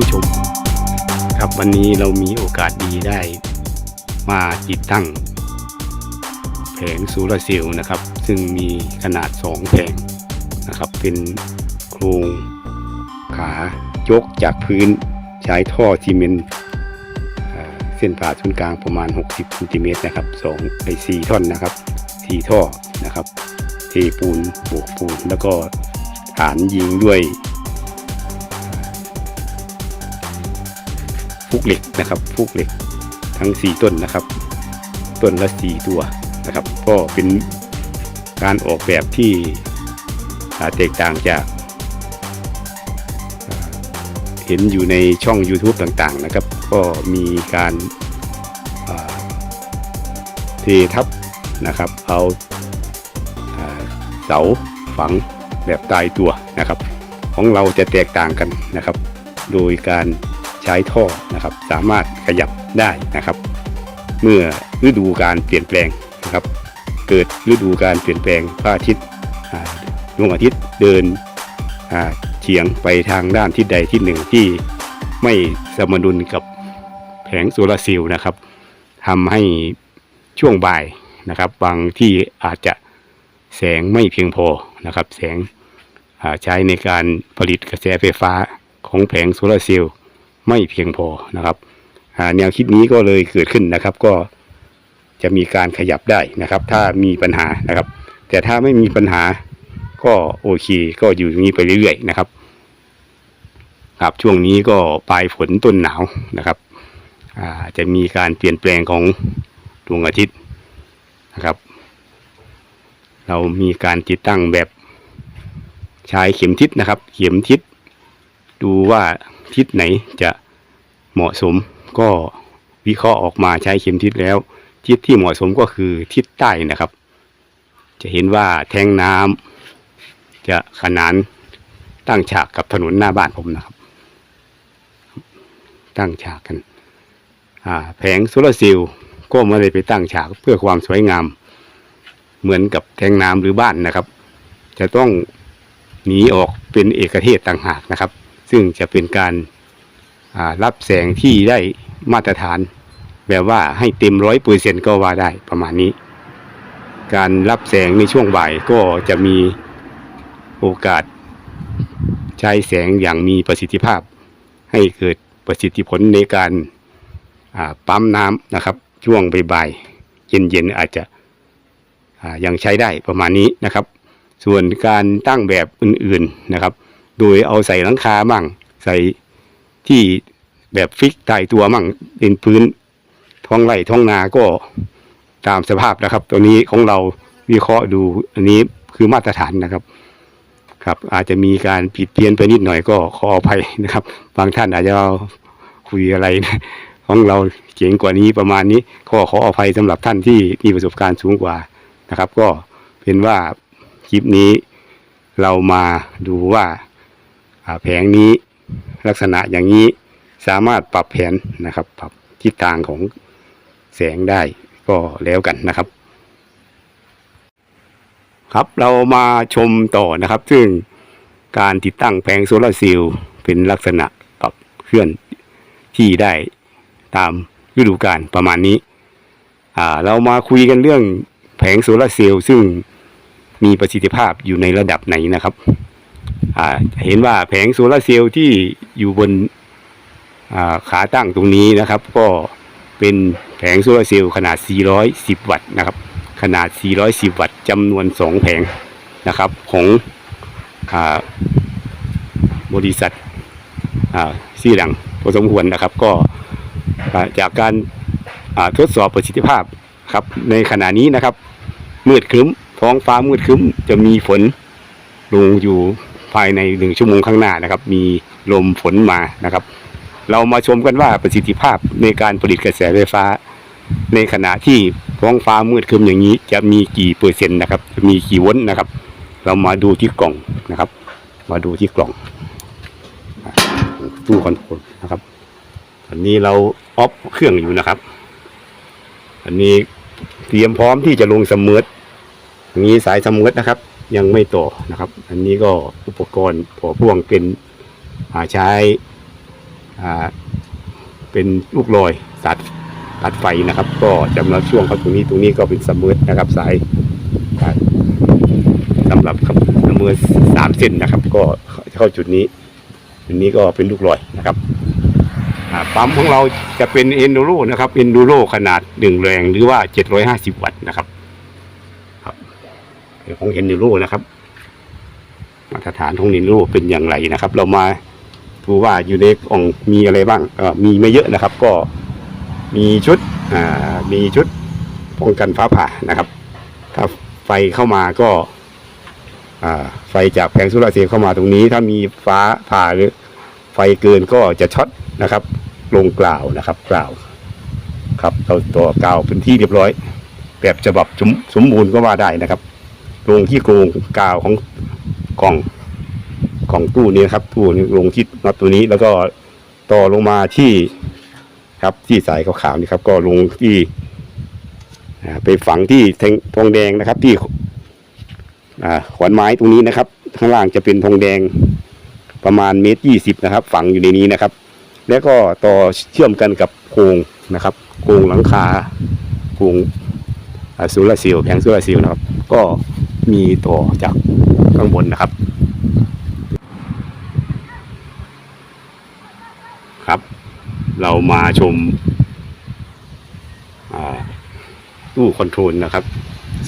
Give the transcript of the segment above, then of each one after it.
ผู้ชม ครับวันนี้เรามีโอกาสดีได้มาติดตั้ง แผงโซลาร์เซลล์นะครับ ซึ่งมีขนาด 2 แผงนะครับ เป็นโครงขายกจากพื้นใช้ท่อซีเมนต์เส้นผ่าศูนย์กลางประมาณ 60ซนติเมตรนะครับ2ไอ4ท่อนนะครับ 4 ท่อนะครับเทปูนโบกปูนแล้วก็ฐานยิงด้วย ฟุกเหล็กนะครับฟุกเหล็กทั้ง 4 ต้นนะครับ ต้นละ 4 ตัวนะครับ ก็เป็นการออกแบบที่แตกต่างจาก เห็นอยู่ในช่อง YouTube ต่างๆนะครับ ก็มีการเททับนะครับ เอาเสาฝังแบบตายตัวนะครับ ของเราจะแตกต่างกันนะครับ โดยการ ใช้ท่อนะครับ สามารถขยับได้นะครับ เมื่อฤดูการเปลี่ยนแปลงนะครับ เกิดฤดูการเปลี่ยนแปลงพระอาทิตย์ดวงอาทิตย์เดินเฉียงไปทางด้านทิศใดทิศหนึ่งที่ไม่สมดุลกับแผงโซลาร์เซลล์นะครับทำให้ช่วงบ่ายนะครับ บางที่อาจจะแสงไม่เพียงพอนะครับ แสงใช้ในการผลิตกระแสไฟฟ้าของแผงโซลาร์เซลล์ ไม่เพียงพอนะครับแนวคิดนี้ก็เลยเกิดขึ้นนะครับ ก็จะมีการขยับได้นะครับ ถ้ามีปัญหานะครับ แต่ถ้าไม่มีปัญหาก็โอเค ก็อยู่อย่างนี้ไปเรื่อยๆนะครับ ครับช่วงนี้ก็ปลายฝนต้นหนาวนะครับอ่าจะมีการเปลี่ยนแปลงของดวงอาทิตย์นะครับ เรามีการติดตั้งแบบใช้เข็มทิศนะครับ เข็มทิศ ดูว่าทิศไหนจะเหมาะสมก็วิเคราะห์ออกมาใช้เข็มทิศแล้ว ทิศที่เหมาะสมก็คือทิศใต้นะครับ จะเห็นว่าแทงน้ำจะขนานตั้งฉากกับถนนหน้าบ้านผมนะครับ ตั้งฉากกันแผงโซลาร์เซลล์ก็ไม่ได้ไปตั้งฉากเพื่อความสวยงาม เหมือนกับแทงน้ำหรือบ้านนะครับ จะต้องหนีออกเป็นเอกเทศต่างหากนะครับ ซึ่งจะเป็นการรับแสงที่ได้มาตรฐาน แบบว่าให้เต็มร้อยเปอร์เซ็นก็ว่าได้ประมาณนี้ การรับแสงในช่วงบ่ายก็จะมีโอกาส ใช้แสงอย่างมีประสิทธิภาพ ให้เกิดประสิทธิผลในการปั๊มน้ำนะครับ ช่วงบ่ายเย็นๆอาจจะยังใช้ได้ประมาณนี้นะครับ ส่วนการตั้งแบบอื่นๆนะครับ โดยเอาใส่หลังคามั่ง ใส่ที่แบบฟิกตายตัวมั่งเป็นพื้นท้องไร่ท้องนาก็ตามสภาพนะครับ ตัวนี้ของเราวิเคราะห์ดูอันนี้คือมาตรฐานนะครับ ครับ อาจจะมีการผิดเพี้ยนไปนิดหน่อยก็ขออภัยนะครับ บางท่านอาจจะคุยอะไรนะของเราเจ๋งกว่านี้ประมาณนี้ก็ขออภัยสำหรับท่านที่มีประสบการณ์สูงกว่านะครับ ก็เป็นว่าคลิปนี้เรามาดูว่า แผงนี้ลักษณะอย่างนี้สามารถปรับแผนนะครับ ปรับทิศทางของแสงได้ก็แล้วกันนะครับ ครับเรามาชมต่อนะครับ ซึ่งการติดตั้งแผงโซลาร์เซลล์เป็นลักษณะปรับเคลื่อนที่ได้ตามฤดูกาลประมาณนี้อ่าเรามาคุยกันเรื่องแผงโซลาร์เซลล์ซึ่งมีประสิทธิภาพอยู่ในระดับไหนนะครับ เห็นว่าแผงโซลาร์เซลล์ที่อยู่บนขาตั้งตรงนี้นะครับ ก็เป็นแผงโซลาร์เซลล์ขนาด 410 วัตต์นะครับ ขนาด 410 วัตต์จำนวน 2 แผงนะครับของอบริษัทซี่หลังพอสมควรนะครับก็จากการทดสอบประสิทธิภาพครับในขณะนี้นะครับ มืดครึ้มท้องฟ้ามืดครึ้มจะมีฝนลงอยู่ ภายในหนึ่งชั่วโมงข้างหน้านะครับ มีลมฝนมานะครับ เรามาชมกันว่าประสิทธิภาพในการผลิตกระแสไฟฟ้า ในขณะที่ท้องฟ้ามืดครึมอย่างนี้ จะมีกี่เปอร์เซ็นต์นะครับจะมีกี่วลต์นะครับ เรามาดูที่กล่องนะครับ มาดูที่กล่องตู้คอนโทรลนะครับอันนี้เราออฟเครื่องอยู่นะครับ อันนี้เตรียมพร้อมที่จะลงสมมติอย่างนี้สายสมมตินะครับ ยังไม่ต่อนะครับ อันนี้ก็อุปกรณ์พอพ่วงเป็นอ่าใช้เป็นลูกลอยสัตัดตัดไฟนะครับ ก็จำนวนช่วงครับตรงนี้ตรงนี้ก็เป็นสมอนะครับสายอ่าสำหรับครับสมือสามเส้นนะครับ ก็เข้าจุดนี้จุดนี้ก็เป็นลูกลอยนะครับปั๊มของเราจะเป็นเอนดูโรนะครับเอนดูโรขนาดหนึ่งแรงหรือว่าเจ็ดร้อยห้าสิบวัตต์นะครับ ของเอนดูโรนะครับ มาตรฐานของเอนดูโรเป็นอย่างไรนะครับ เรามาดูว่าอยู่ในกล่องมีอะไรบ้างมีไม่เยอะนะครับ ก็มีชุดอ่ามีชุดป้องกันฟ้าผ่านะครับ ถ้าไฟเข้ามาก็อ่าไฟจากแผงโซลาร์เซลล์เข้ามาตรงนี้ ถ้ามีฟ้าผ่าหรือไฟเกินก็จะช็อตนะครับ ลงกล่าวนะครับ กล่าว ครับเราตัวกล่าวเป็นที่เรียบร้อย แบบฉบับสมบูรณ์ก็ว่าได้นะครับ ลงที่โครงกาวของกล่องกล่องตู้นี้นะครับ ตู้นี้ลงที่น็อตตัวนี้ แล้วก็ต่อลงมาที่ครับที่สายขาวๆนี่ครับ ก็ลงที่ไปฝังที่ทงทองแดงนะครับ ที่ขวานไม้ตรงนี้นะครับ ข้างล่างจะเป็นทองแดงประมาณเมตรยี่สิบนะครับ ฝังอยู่ในนี้นะครับ แล้วก็ต่อเชื่อมกันกับโครงนะครับโครงหลังคาโครงโซลาร์เซลล์แผงโซลาร์เซลล์นะครับ ก็ มีต่อจากข้างบนนะครับ ครับ เรามาชมตู้คอนโทรลนะครับ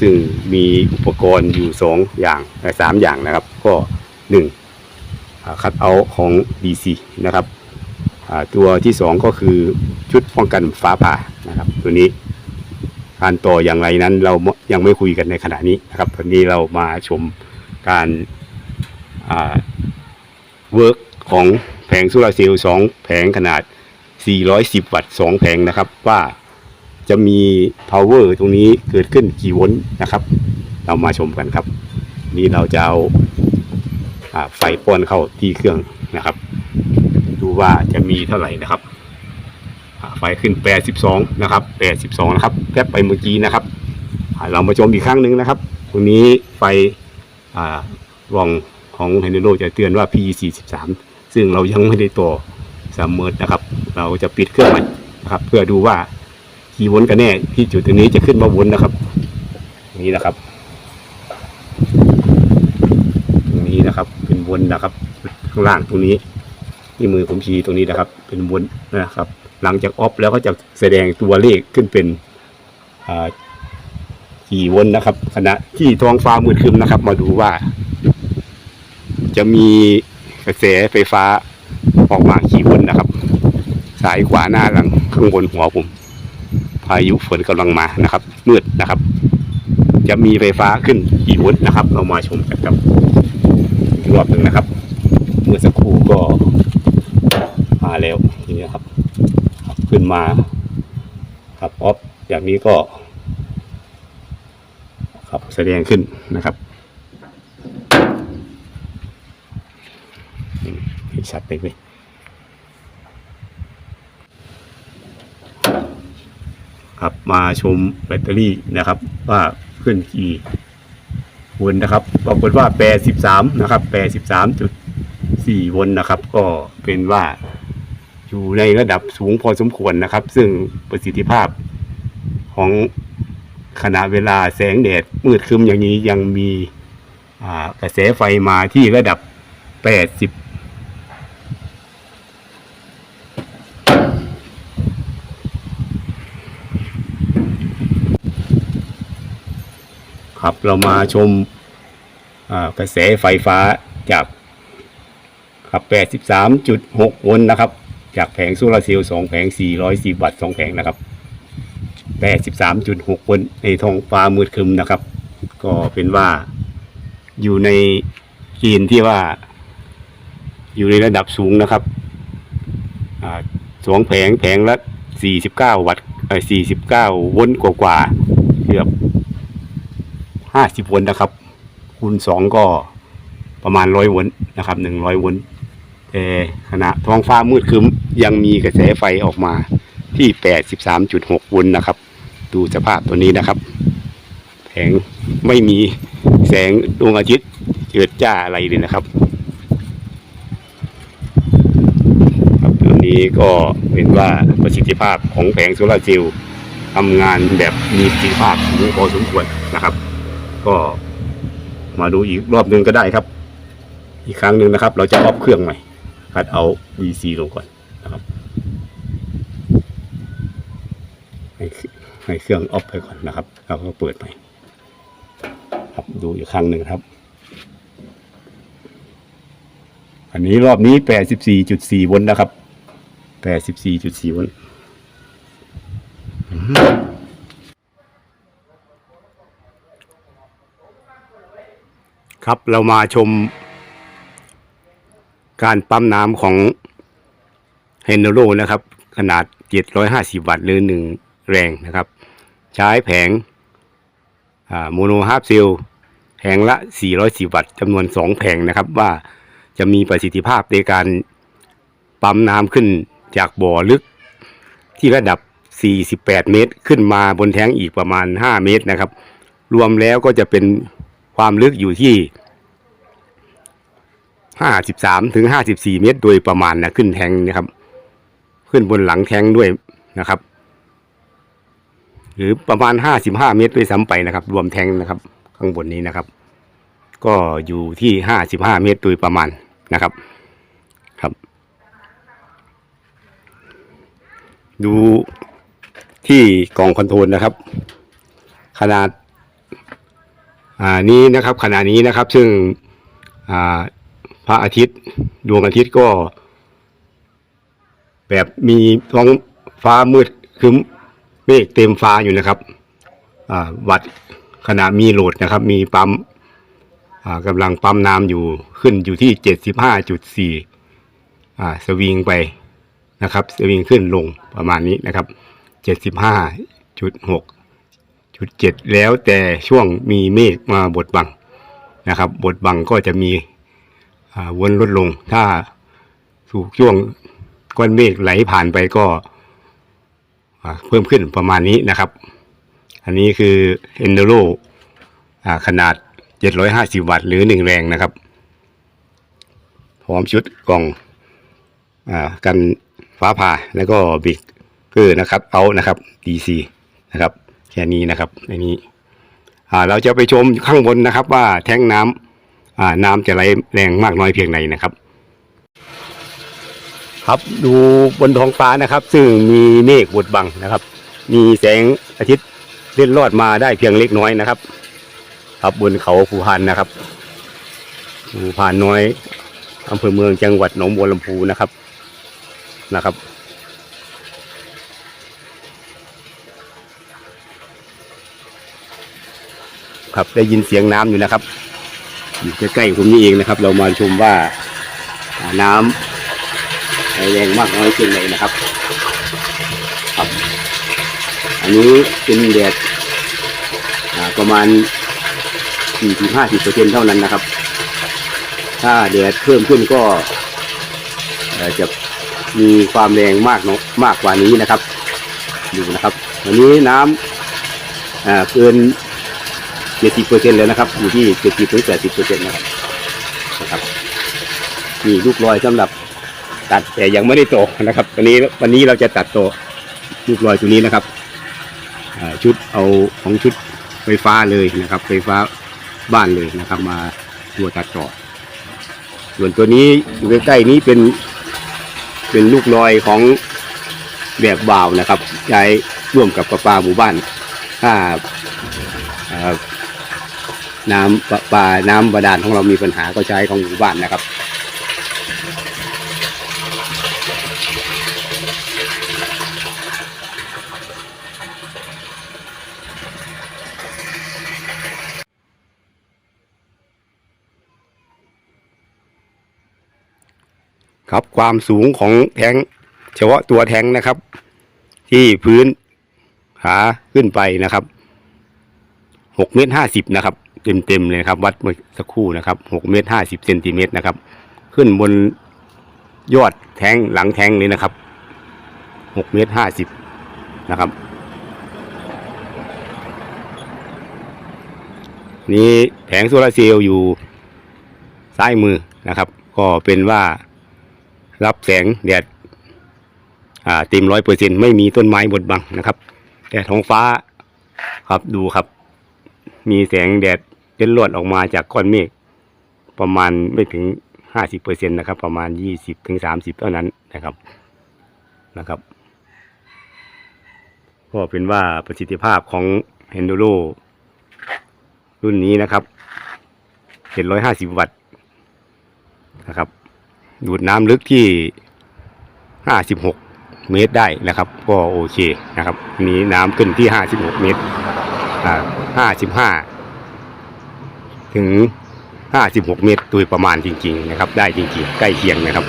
ซึ่งมีอุปกรณ์อยู่สองอย่างเอ่สามอย่างนะครับ ก็หนึ่งคัดเอาของ DC นะครับตัวที่สองก็คือชุดป้องกันฟ้าผ่านะครับ ตัวนี้ การต่ออย่างไรนั้นเรายังไม่คุยกันในขณะนี้นะครับวันนี้เรามาชมการเวิร์กของแผงโซลาร์เซลล์สองแผงขนาด 410 วัตต์สองแผงนะครับ ว่าจะมี power ตรงนี้เกิดขึ้นกี่โวลต์นะครับ เรามาชมกันครับ นี่เราจะเอาอาไฟป้อนเข้าที่เครื่องนะครับ ดูว่าจะมีเท่าไหร่นะครับ ไฟขึ้น 82 นะครับ 82 นะครับแป๊บไปเมื่อกี้นะครับเรามาชมอีกครั้งหนึ่งนะครับตรงนี้ไฟอ่ารองของไฮโดรจะเตือนว่า P 43 ซึ่งเรายังไม่ได้ต่อสามเมิร์นะครับ เราจะปิดเครื่องใหม่นะครับ เพื่อดูว่ากี่วลต์กันแน่ที่จุดตรงนี้จะขึ้นมาวนนะครับนี่นะครับตรงนี้นะครับ เป็นวนนะครับ ข้างล่างตรงนี้ ที่มือผมชี้ตรงนี้นะครับ เป็นวนนะครับ หลังจากออฟแล้วก็จะแสดงตัวเลขขึ้นเป็นกี่วนนะครับ ขณะที่ท้องฟ้ามืดครึ้มนะครับ มาดูว่า จะมีกระแสไฟฟ้าออกมากี่วนนะครับ สายขวาหน้าหลังข้างบนหัวผม พายุฝนกำลังมานะครับ มืดนะครับ จะมีไฟฟ้าขึ้นกี่วลต์นะครับ เรามาชมกันครับรอบหนึ่งนะครับ เมื่อสักครู่ก็มาแล้วทีนี้ครับ ขึ้นมาครับออฟอย่างนี้ก็ครับแสดงขึ้นนะครับนี่ให้ชัดไปเลยครับมาชมแบตเตอรี่นะครับ ว่าขึ้นกี่วลนะครับปรากฏว่าแปดสิบสามนะครับแปดสิบสามจุดสี่วลนะครับ ก็เป็นว่า อยู่ในระดับสูงพอสมควรนะครับ ซึ่งประสิทธิภาพของขณะเวลาแสงแดดมืดครึมอย่างนี้ยังมีกระแสไฟมาที่ระดับแปดสิบครับเรามาชมกระแสไฟฟ้าจากครับ 83.6 โวลต์นะครับ จากแผงโซลาร์เซลล์2แผง410วัตต์2แผงนะครับ83.6โวลต์ในท้องฟ้ามืดครึมนะครับ ก็เป็นว่าอยู่ในเกณฑ์ที่ว่า อยู่ในระดับสูงนะครับสองแผงแผงละ49วัตต์เอ่อ49โวลต์กว่าๆเกือบห้าสิบโวลต์นะครับ คูณสองก็ประมาณร้อยโวลต์นะครับหนึ่งร้อยโวลต์ แต่ขณะท้องฟ้ามืดครึ้มยังมีกระแสไฟออกมาที่แปดสิบสามจุดหกโวลต์นะครับ ดูสภาพตัวนี้นะครับ แผงไม่มีแสงดวงอาทิตย์เจิดจ้าอะไรเลยนะครับตัวนี้ก็เป็นว่าประสิทธิภาพของแผงโซลาร์เซลล์ทำงานแบบมีประสิทธิภาพสูงพอสมควรนะครับ ก็มาดูอีกรอบหนึ่งก็ได้ครับ อีกครั้งหนึ่งนะครับ เราจะออฟเครื่องใหม่ คัดเอา VC ลงก่อนนะครับให้ให้เครื่องออฟไปก่อนนะครับ แล้วก็เปิดใหม่ครับดูอีกครั้งหนึ่งครับ อันนี้รอบนี้84.4โวลต์นะครับ84.4โวลต์อืมครับเรามาชม การปั๊มน้ำของเฮนโรนะครับ ขนาด 750 วัตต์หรือ 1 แรงนะครับ ใช้แผงโมโนฮาร์ปเซลแผงละ 410 วัตต์จำนวน 2 แผงนะครับ ว่าจะมีประสิทธิภาพในการปั๊มน้ำขึ้นจากบ่อลึกที่ระดับ 48 เมตร ขึ้นมาบนแท้งอีกประมาณ 5 เมตรนะครับ รวมแล้วก็จะเป็นความลึกอยู่ที่ 53ถึง54เมตรโดยประมาณนะขึ้นแทงนะครับ ขึ้นบนหลังแทงด้วยนะครับ หรือประมาณ55เมตรด้วยซ้ำไปนะครับ รวมแทงนะครับ ข้างบนนี้นะครับ ก็อยู่ที่55เมตรโดยประมาณนะครับครับ ดูที่กล่องคอนโทรลนะครับ ขนาดอ่านี้นะครับขนาดนี้นะครับ ซึ่งอ่า พระอาทิตย์ ดวงอาทิตย์ก็ แบบมีท้องฟ้ามืดคึ้มเมฆเต็มฟ้าอยู่นะครับวัดขณะมีโหลดนะครับ มีปั๊มกำลังปั๊มน้ำอยู่ขึ้นอยู่ที่เจ็ดสิบห้าจุดสี่สวิงไปนะครับ สวิงขึ้นลงประมาณนี้นะครับเจ็ดสิบห้าจุดหกจุดเจ็ดแล้วแต่ช่วงมีเมฆมาบดบังนะครับ บดบังก็จะมี วนลดลง ถ้าถูกช่วงก้อนเมฆไหลผ่านไปก็เพิ่มขึ้นประมาณนี้นะครับ อันนี้คือ Enduro อ่าขนาด 750 วัตต์หรือ 1 แรงนะครับพร้อมชุดกล่องอกันฟ้าผ่าแล้วก็บิ๊กเกอร์นะครับเอานะครับ DC นะครับแค่นี้นะครับในนี้เราจะไปชมข้างบนนะครับว่าแท้งน้ำ อ่าน้ำจะไหลแรงมากน้อยเพียงไหนนะครับ ครับดูบนท้องฟ้านะครับ ซึ่งมีเมฆบดบังนะครับ มีแสงอาทิตย์เล่นรอดมาได้เพียงเล็กน้อยนะครับ ครับบนเขาภูพานนะครับภูพานน้อยอำเภอเมืองจังหวัดหนองบัวลำพูนะครับนะครับครับได้ยินเสียงน้ำอยู่นะครับ อยู่ใกล้ๆผมนี่เองนะครับ เรามาชมว่าน้ำแรงมากน้อยเพียงไหนนะครับ ครับ อันนี้เป็นแดดอ่าประมาณ40-50เปอร์เซ็นเท่านั้นนะครับ ถ้าแดดเพิ่มขึ้นก็จะมีความแรงมากเนาะมากกว่านี้นะครับ ดูนะครับ วันนี้น้ำอ่าเกิน เจ็ดสิบเปอร์เซ็นต์เลยนะครับ อยู่ที่เจ็ดสิบถึงแปดสิบเปอร์เซ็นต์นะครับนะครับนี่ลูกลอยสำหรับตัดแต่ยังไม่ได้โตนะครับ วันนี้วันนี้เราจะตัดโตลูกลอยตัวนี้นะครับชุดเอาของชุดไฟฟ้าเลยนะครับ ไฟฟ้าบ้านเลยนะครับ มาตัวตัดต่อส่วนตัวนี้อยู่ใกล้ๆนี้เป็นเป็นลูกลอยของแบบบ่าวนะครับใช้ร่วมกับประปาหมู่บ้านถ้าอ่า น้ำประปาน้ำบาดาลของเรามีปัญหาก็ใช้ของหมู่บ้านนะครับครับความสูงของแทงเฉพาะตัวแทงนะครับ ที่พื้นขาขึ้นไปนะครับหกเมตรห้าสิบนะครับ เต็มเต็มๆเลยครับ วัดเมื่อสักครู่นะครับหกเมตรห้าสิบเซนติเมตรนะครับ ขึ้นบนยอดแทงหลังแทงเลยนะครับหกเมตรห้าสิบนะครับ นี่แผงโซลาร์เซลล์อยู่ซ้ายมือนะครับ ก็เป็นว่ารับแสงแดดเต็มร้อยเปอร์เซ็นไม่มีต้นไม้บดบังนะครับ แต่ท้องฟ้าครับดูครับ มีแสงแดด เล็ดลวดออกมาจากก้อนเมฆประมาณไม่ถึงห้าสิบเปอร์เซ็นนะครับ ประมาณยี่สิบถึงสามสิบเท่านั้นนะครับนะครับก็เป็นว่าประสิทธิภาพของเฮนโดโ o รุ่นนี้นะครับ750วัตต์นะครับ ดูดน้ำลึกที่56เมตรได้นะครับ ก็โอเคนะครับ มีน้ำขึ้นที่56เมตรอ่า55 ถึง 56 เมตรโดยประมาณจริง ๆ นะครับ ได้จริง ๆ ใกล้เคียงนะครับ